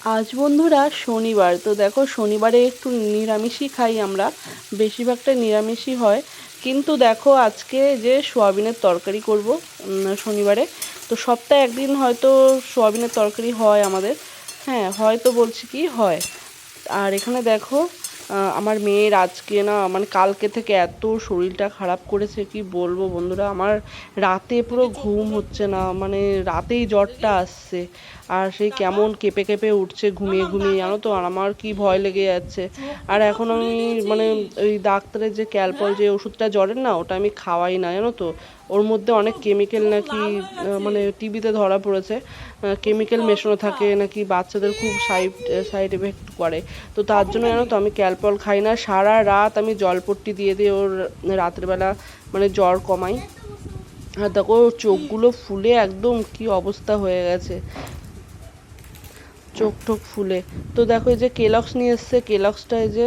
আজ বন্ধুরা শনিবার, তো দেখো শনিবারে একটু নিরামিষই খাই আমরা, বেশিরভাগটা নিরামিষই হয়। কিন্তু দেখো আজকে যে সোয়াবিনের তরকারি করব শনিবারে, তো সপ্তাহে একদিন হয়তো সোয়াবিনের তরকারি হয় আমাদের। হ্যাঁ হয়তো বলছি কি হয়। আর এখানে দেখো আমার মেয়ের আজকে না মানে কালকে থেকে এত শরীরটা খারাপ করেছে, কি বলব বন্ধুরা, আমার রাতে পুরো ঘুম হচ্ছে না মানে রাতেই জ্বরটা আসছে। আর সেই কেমন কেঁপে কেঁপে উঠছে, ঘুমিয়ে ঘুমিয়ে, জানো তো? আর আমার কি ভয় লেগে যাচ্ছে। আর এখন আমি মানে ওই ডাক্তারের যে ক্যালপল, যে ওষুধটা জ্বরের না, ওটা আমি খাওয়াই না, জানো তো? ওর মধ্যে অনেক কেমিক্যাল নাকি মানে টিভিতে ধরা পড়েছে। কেমিক্যাল মেশানো থাকে, নাকি বাচ্চাদের খুব সাইড সাইড এফেক্ট করে। তো তার জন্য, জানো তো, আমি ক্যালপল খাই না। সারা রাত আমি জলপট্টি দিয়ে দিয়ে ওর রাতের বেলা মানে জ্বর কমাই। আর দেখো চোখগুলো ফুলে একদম কি অবস্থা হয়ে গেছে। চোখ টোক ফুলে। তো দেখো এই যে কেলক্স নিয়ে এসছে। কেলক্সটা এই যে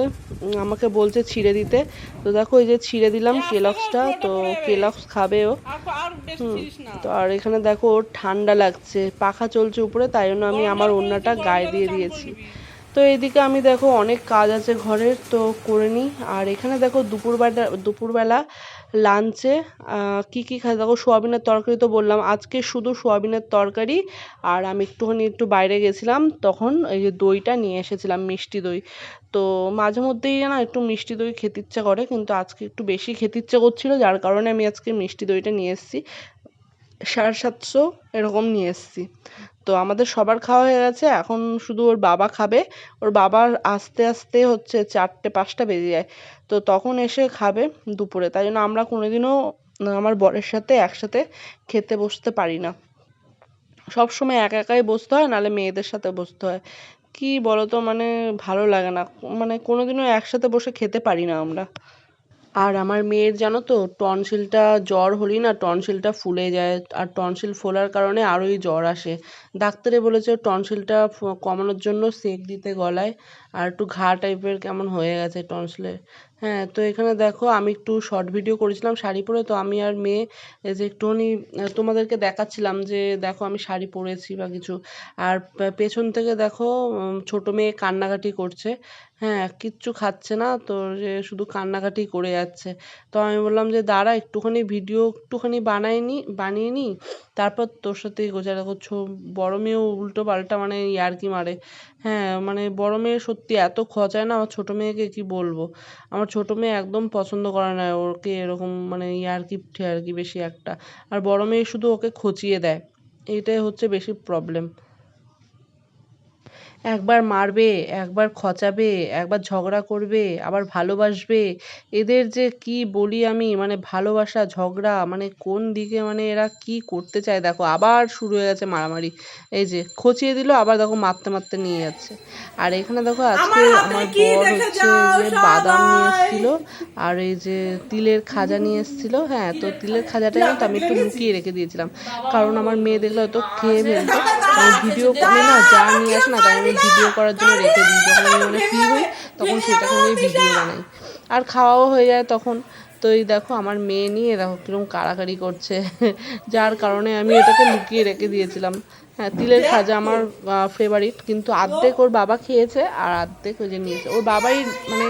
আমাকে বলছে ছিঁড়ে দিতে। তো দেখো এই যে ছিঁড়ে দিলাম কেলক্সটা তো কেলক্স খাবে ও। তো আর এখানে দেখো ওর ঠান্ডা লাগছে। পাখা চলছে উপরে, তাই জন্য আমি আমার ওড়নাটা গায়ে দিয়ে দিয়েছি। তো এইদিকে আমি দেখো অনেক কাজ আছে ঘরের, তো করে নিই। আর এখানে দেখো দুপুরবেলা দুপুরবেলা লাঞ্চে কী কী খাই? দেখো, সোয়াবিনের তরকারি তো বললাম। আজকে শুধু সোয়াবিনের তরকারি, আর আমি একটুখানি একটু বাইরে গেছিলাম, তখন এই যে দইটা নিয়ে এসেছিলাম, মিষ্টি দই। তো মাঝে মধ্যেই না একটু মিষ্টি দই খেতে ইচ্ছা করে, কিন্তু আজকে একটু বেশি খেতে ইচ্ছা করছিল, যার কারণে আমি আজকে মিষ্টি দইটা নিয়ে এসেছি। সাড়ে সাতশো এরকম নিয়ে এসেছি। তো আমাদের সবার খাওয়া হয়ে গেছে। এখন শুধু ওর বাবা খাবে। ওর বাবার আস্তে আস্তে হচ্ছে চারটে, পাঁচটা বেজে যায়। তো তখন এসে খাবে দুপুরে। তাই জন্য আমরা কোনোদিনও আমার বরের সাথে একসাথে খেতে বসতে পারি না। সব সময় একা একাই বসতে হয়, নাহলে মেয়েদের সাথে বসতে হয়। কি বলতো? মানে ভালো লাগে না। মানে কোনোদিনও একসাথে বসে খেতে পারি না আমরা। আর আমার মেয়ের জানো তো, টনসিলটা জ্বর হলেই না টনসিলটা ফুলে যায় আর টনসিল ফোলার কারণে আরোই জ্বর আসে। ডাক্তারে বলেছে টনসিলটা কমানোর জন্য সেঁক দিতে গলায়। আর একটু ঘা টাইপের কেমন হয়ে গেছে টনসিলের হ্যাঁ তো এখানে দেখো আমি একটু শর্ট ভিডিও করেছিলাম শাড়ি পরে, তো আমি আর মেয়ে যে একটুখানি তোমাদেরকে দেখাচ্ছিলাম যে দেখো আমি শাড়ি পরেছি বা কিছু। আর পেছন থেকে দেখো ছোট মেয়ে কান্নাকাটি করছে। হ্যাঁ কিচ্ছু খাচ্ছে না, তো যে শুধু কান্নাকাটি করে যাচ্ছে। তো আমি বললাম যে দাঁড়া, একটুখানি ভিডিও একটুখানি বানাই নি বানিয়ে নি। তারপর তোর সাথে গোছা দেখো ছো, বড় মেয়েও উল্টো পাল্টা মানে ইয়ার্কি মারে। হ্যাঁ মানে বড় মেয়ে সত্যি এত খচায় না আমার ছোটো মেয়েকে কি বলব? আমার ছোটো মেয়ে একদম পছন্দ করে না ওকে এরকম মানে ইয়ার্কি টিয়ার্কি বেশি একটা। আর বড়ো মেয়ে শুধু ওকে খচিয়ে দেয়, এটাই হচ্ছে বেশি প্রবলেম একবার মারবে একবার খচাবে একবার ঝগড়া করবে আবার ভালোবাসবে। এদের যে কি বলি আমি? মানে ভালোবাসা ঝগড়া মানে কোন দিকে মানে এরা কি করতে চায়? দেখো আবার শুরু হয়ে গেছে মারামারি। এই যে খচিয়ে দিল আবার দেখো মারতে মারতে নিয়ে যাচ্ছে। আর এখানে দেখো আজকে আমার বর হচ্ছে যে বাদাম নিয়ে এসেছিল আর এই যে তিলের খাজা নিয়ে এসেছিল। হ্যাঁ তো তিলের খাজাটা কিন্তু আমি একটু লুকিয়ে রেখে দিয়েছিলাম। কারণ আমার মেয়ে দেখলে হয়তো খেয়ে ফেলতো ভিডিও করে না যা নিয়ে আসে না তাই আমি ভিডিও করার জন্য রেখে দিই। যখন আমি মানে ফ্রি হই, তখন সেটাকে নিয়ে ভিডিও বানাই আর খাওয়াও হয়ে যায় তখন। তো এই দেখো, আমার মেয়ে নিয়ে দেখো কীরকম কাড়াকাড়ি করছে। যার কারণে আমি এটাকে লুকিয়ে রেখে দিয়েছিলাম। হ্যাঁ তিলের খাজা আমার ফেভারিট কিন্তু অর্ধেক ওর বাবা খেয়েছে আর অর্ধেক ওই যে নিয়েছে। ওর বাবাই মানে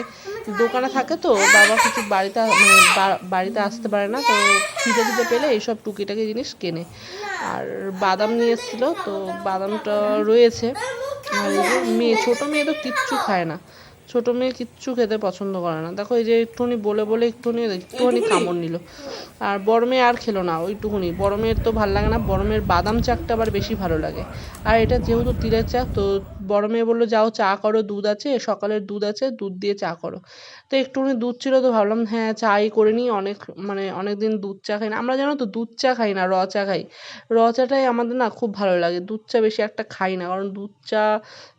দোকানে থাকে তো, ওর বাবা কিছু বাড়িতে মানে বাড়িতে আসতে পারে না। তো খিদে দিতে পেলে এইসব টুকিটাকি জিনিস কেনে। আর বাদাম নিয়ে এসেছিল, তো বাদামটা রয়েছে। আর এই যে মেয়ে ছোট মেয়ে তো কিচ্ছু খায় না। ছোটো মেয়ে কিচ্ছু খেতে পছন্দ করে না। দেখো এই যে একটুখানি বলে বলে একটুখানি একটুখানি কামড় নিল। আর বড় মেয়ে আর খেলো না ওইটুকুনি। বড় মেয়ের তো ভালো লাগে না বড় মেয়ের বাদাম চাকটা আবার বেশি ভালো লাগে। আর এটা যেহেতু তিলের চাক তো বড় মেয়ে বলল, যাও চা করো, দুধ আছে, সকালের দুধ আছে, দুধ দিয়ে চা করো। তো একটুখানি দুধ ছিল তো ভাবলাম হ্যাঁ চাই করে নিই, অনেক মানে অনেক দিন দুধ চা খাই না। আমরা জানো তো দুধ চা খাই না, র চা খাই। র চাটাই আমাদের না খুব ভালো লাগে, দুধ চা বেশি একটা খাই না, কারণ দুধ চা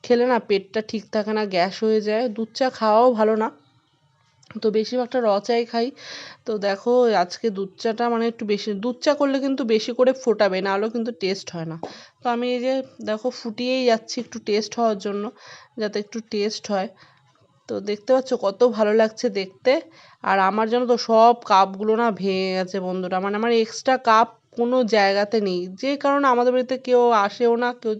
খেলে না পেটটা ঠিক থাকে না, গ্যাস হয়ে যায়। দুধ চা খাওয়াও ভালো না। তো বেশিরভাগটা র চাই খাই। তো দেখো, আজকে দুধ চাটা মানে একটু বেশি, দুধ চা করলে কিন্তু বেশি করে ফোটাবে না নাহলেও কিন্তু টেস্ট হয় না। তো আমি এই যে দেখো ফুটিয়েই যাচ্ছি একটু টেস্ট হওয়ার জন্য, যাতে একটু টেস্ট হয়। তো দেখতে পাচ্ছ কত ভালো লাগছে দেখতে। আর আমার জানো তো সব কাপগুলো না ভেঙে গেছে বন্ধুরা মানে আমার এক্সট্রা কাপ কোনো জায়গাতে নেই। যে কারণে আমাদের বাড়িতে কেউ আসেও না, কেউ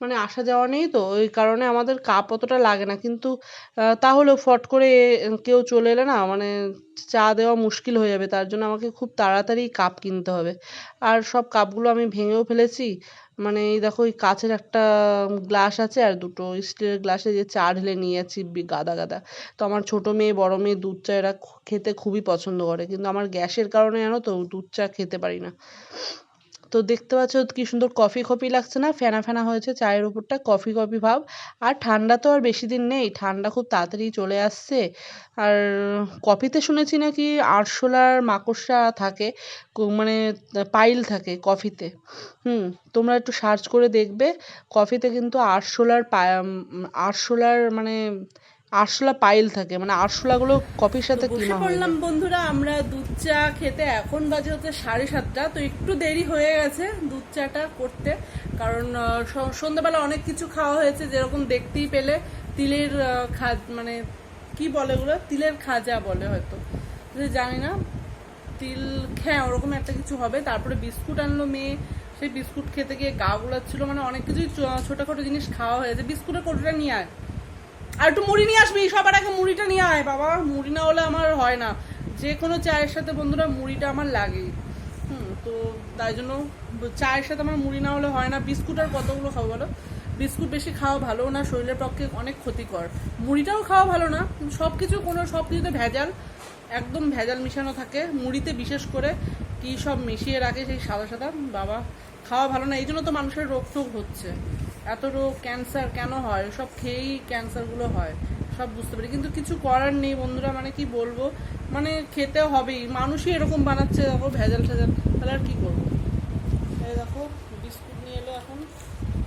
মানে আসা যাওয়া নেই তো, ওই কারণে আমাদের কাপ অতটা লাগে না। কিন্তু তাহলেও ফট করে কেউ চলে এলে না মানে চা দেওয়া মুশকিল হয়ে যাবে। তার জন্য আমাকে খুব তাড়াতাড়ি কাপ কিনতে হবে। আর সব কাপগুলো আমি ভেঙেও ফেলেছি। মানে এই দেখো এই কাচের একটা গ্লাস আছে আর দুটো স্টিলের গ্লাসে যে চা ঢেলে নিয়ে যাচ্ছি গাদা গাদা। তো আমার ছোট মেয়ে, বড় মেয়ে দুধ চা এরা খেতে খুবই পছন্দ করে। কিন্তু আমার গ্যাসের কারণে জানো তো, দুধ চা খেতে পারি না। তো দেখতে পাচ্ছ কি সুন্দর কফি কফি লাগছে না? ফেনা ফেনা হয়েছে চায়ের উপরটা, কফি কফি ভাব। আর ঠান্ডা তো আর বেশি দিন নেই, ঠান্ডা খুব তাড়াতাড়ি চলে আসছে। আর কফিতে শুনেছি নাকি আরশোলার মাকড়সা থাকে মানে পাইল থাকে কফিতে। হুম, তোমরা একটু সার্চ করে দেখবে। কফিতে কিন্তু আরশোলার পা- আরশোলার মানে আরশোলা পাইল থাকে মানে আরশোলাগুলো কফির সাথে কিমা হয়ে বন্ধুরা আমরা দুধ চা খেতে এখন বাজে হচ্ছে সাড়ে সাতটা তো একটু দেরি হয়ে গেছে দুধ চাটা করতে কারণ সন্ধ্যাবেলা অনেক কিছু খাওয়া হয়েছে যেরকম দেখতেই পেলে তিলের খাজ মানে কি বলে ওগুলো? তিলের খাজা বলে হয়তো। জানি না তিল হ্যাঁ ওরকম একটা কিছু হবে তারপরে বিস্কুট আনলো মেয়ে সেই বিস্কুট খেতে গিয়ে গা গুলাচ্ছিল মানে অনেক কিছুই ছোটখাটো জিনিস খাওয়া হয়েছে। বিস্কুটের কোটোটা নিয়ে আয়। আর একটু মুড়ি নিয়ে আসবি, সবার আগে মুড়িটা নিয়ে আয়, বাবা। মুড়ি না হলে আমার হয় না। যে কোনো চায়ের সাথে বন্ধুরা মুড়িটা আমার লাগে। হুম, তো তাই জন্য চায়ের সাথে আমার মুড়ি না হলে হয় না। বিস্কুট আর কতগুলো খাব বলো? বিস্কুট বেশি খাওয়া ভালো না, শরীরের পক্ষে অনেক ক্ষতিকর। মুড়িটাও খাওয়া ভালো না সব কিছু কোনো সব কিছুতে ভেজাল, একদম ভেজাল মিশানো থাকে। মুড়িতে বিশেষ করে কি সব মিশিয়ে রাখে সেই সাদা সাদা, বাবা, খাওয়া ভালো না। এই জন্য তো মানুষের রোগ টোগ হচ্ছে। এত রোগ ক্যান্সার কেন হয়? সব খেয়েই ক্যান্সারগুলো হয়। সব বুঝতে পারি। কিন্তু কিছু করার নেই বন্ধুরা মানে কি বলব? মানে খেতে হবেই। মানুষই এরকম বানাচ্ছে, দেখো, ভেজাল ঠেজাল। তাহলে আর কি করব এই দেখো বিস্কুট নিয়ে এলো এখন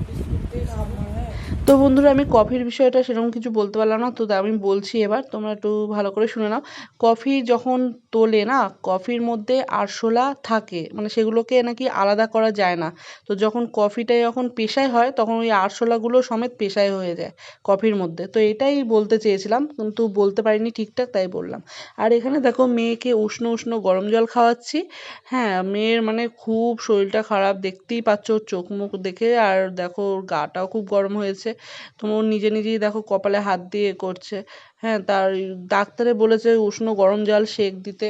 বিস্কুট দিয়ে খাব হ্যাঁ তো বন্ধুরা, আমি কফির বিষয়টা সেরকম কিছু বলতে পারলাম না। তো আমি বলছি এবার, তোমরা একটু ভালো করে শুনে নাও। কফি যখন তোলে না, কফির মধ্যে আরশোলা থাকে মানে সেগুলোকে নাকি আলাদা করা যায় না। তো যখন কফিটা যখন পেশায় হয়, তখন ওই আরশোলাগুলো সমেত পেশায় হয়ে যায় কফির মধ্যে। তো এটাই বলতে চেয়েছিলাম, কিন্তু বলতে পারিনি ঠিকঠাক, তাই বললাম। আর এখানে দেখো, মেয়েকে উষ্ণ উষ্ণ গরম জল খাওয়াচ্ছি। হ্যাঁ মেয়ের মানে খুব শরীরটা খারাপ, দেখতেই পাচ্ছ, চোখ মুখ দেখে। আর দেখো গাটাও খুব গরম হয়েছে। তো ও নিজে নিজেই দেখো কপালে হাত দিয়ে এ করছে। হ্যাঁ তার ডাক্তারে বলেছে উষ্ণ গরম জল সেক দিতে।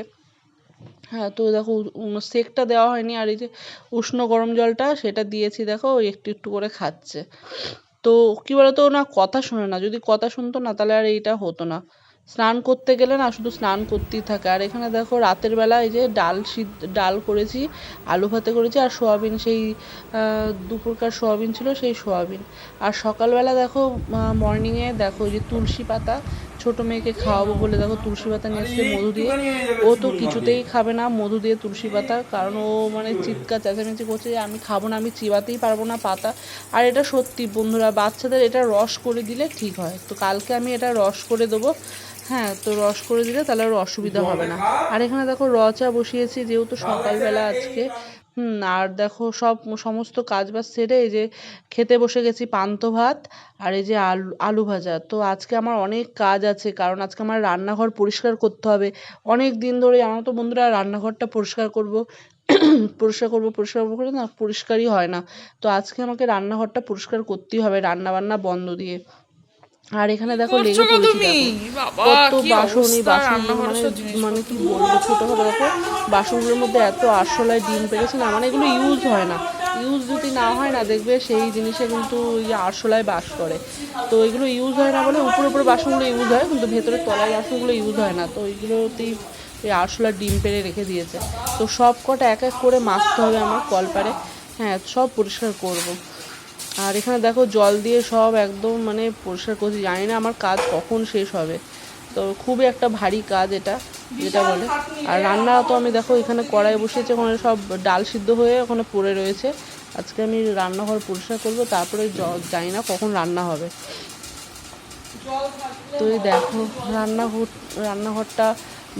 হ্যাঁ তো দেখো সেঁকটা দেওয়া হয়নি আর এই যে উষ্ণ গরম জলটা সেটা দিয়েছি দেখো একটু একটু করে খাচ্ছে। তো কি বলতো, না কথা শোনে না। যদি কথা শুনতো না তাহলে আর এইটা হতো না। স্নান করতে গেলে না শুধু স্নান করতেই থাকে। আর এখানে দেখো রাতের বেলা এই যে ডাল সিদ্ধ, ডাল করেছি, আলু ভাতে করেছি আর সোয়াবিন সেই দুপুরকার সোয়াবিন ছিল সেই সোয়াবিন। আর সকালবেলা দেখো মর্নিংয়ে দেখো যে তুলসী পাতা ছোট মেয়েকে খাওয়াবো বলে দেখো তুলসী পাতা নিয়ে এসেছে মধু দিয়ে। ও তো কিছুতেই খাবে না মধু দিয়ে তুলসী পাতা কারণ ও মানে চিৎকার চেঁচামেচি করছে যে আমি খাব না আমি চিবাতেই পারব না পাতা। আর এটা সত্যি বন্ধুরা বাচ্চাদের এটা রস করে দিলে ঠিক হয়। তো কালকে আমি এটা রস করে দেবো। হ্যাঁ তো রস করে দিলে তাহলে আর অসুবিধা হবে না। আর এখানে দেখো র চা বসিয়েছি যেহেতু সকালবেলা আজকে। হুম, আর দেখো সব সমস্ত কাজ বাজ সেরে এই যে খেতে বসে গেছি পান্তা ভাত আর এই যে আলু আলু ভাজা। তো আজকে আমার অনেক কাজ আছে, কারণ আজকে আমার রান্নাঘর পরিষ্কার করতে হবে। অনেক দিন ধরে আমার তো বন্ধুরা, রান্নাঘরটা পরিষ্কার করব পরিষ্কার করব, পরিষ্কার করে না, পরিষ্কারই হয় না। তো আজকে আমাকে রান্নাঘরটা পরিষ্কার করতেই হবে রান্না বান্না বন্ধ দিয়ে। আর এখানে দেখো লেগে পড়েছি কত বাসন এই বাসন মানে মানে কি বলব ছোটোখাটো দেখো বাসনগুলোর মধ্যে এত আরশোলায় ডিম পেরেছে না মানে এগুলো ইউজ হয় না। ইউজ যদি না হয় না দেখবে সেই জিনিসে কিন্তু ওই আরশোলায় বাস করে। তো এগুলো ইউজ হয় না বলে উপরে উপরে বাসনগুলো ইউজ হয় কিন্তু ভেতরে তলায় বাসনগুলো ইউজ হয় না। তো ওইগুলোতেই এই আরশোলার ডিম পেরে রেখে দিয়েছে। তো সব কটা এক এক করে মাখতে হবে আমার কলপারে। হ্যাঁ সব পরিষ্কার করব। আর এখানে দেখো জল দিয়ে সব একদম মানে পরিষ্কার করছি। জানি না আমার কাজ কখন শেষ হবে। তো খুবই একটা ভারী কাজ এটা যেটা বলে। আর রান্না তো আমি দেখো এখানে কড়াই বসিয়েছি ওখানে সব ডাল সিদ্ধ হয়ে ওখানে পড়ে রয়েছে। আজকে আমি রান্নাঘর পরিষ্কার করব তারপরে জানি না কখন রান্না হবে। তো এই দেখো রান্নাঘর রান্নাঘরটা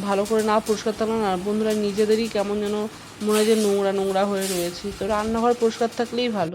ভালো করে না পরিষ্কার থাকলে না বন্ধুরা নিজেদেরই কেমন যেন মনে হয় যে নোংরা নোংরা হয়ে রয়েছে। তো রান্নাঘর পরিষ্কার থাকলেই ভালো।